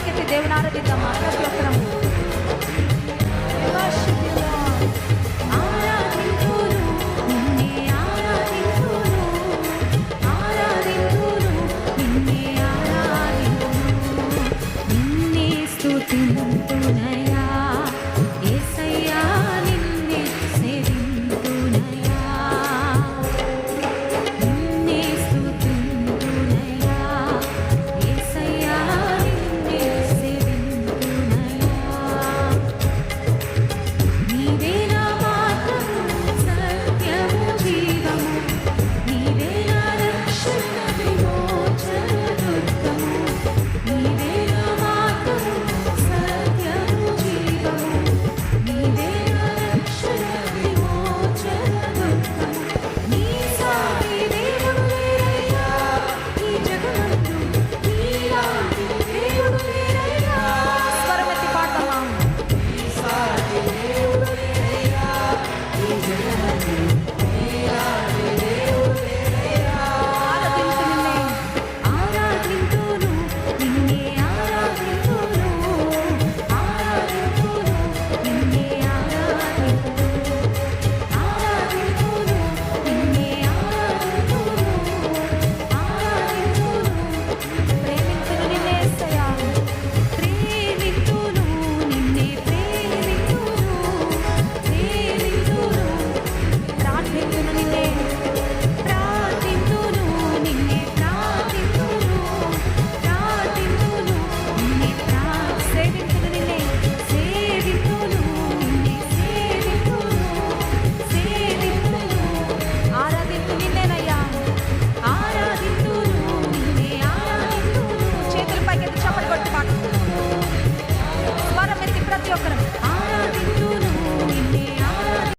மைக்கத்தை தேவனாரதித்தம் ஆரோக்கியம் Thank you.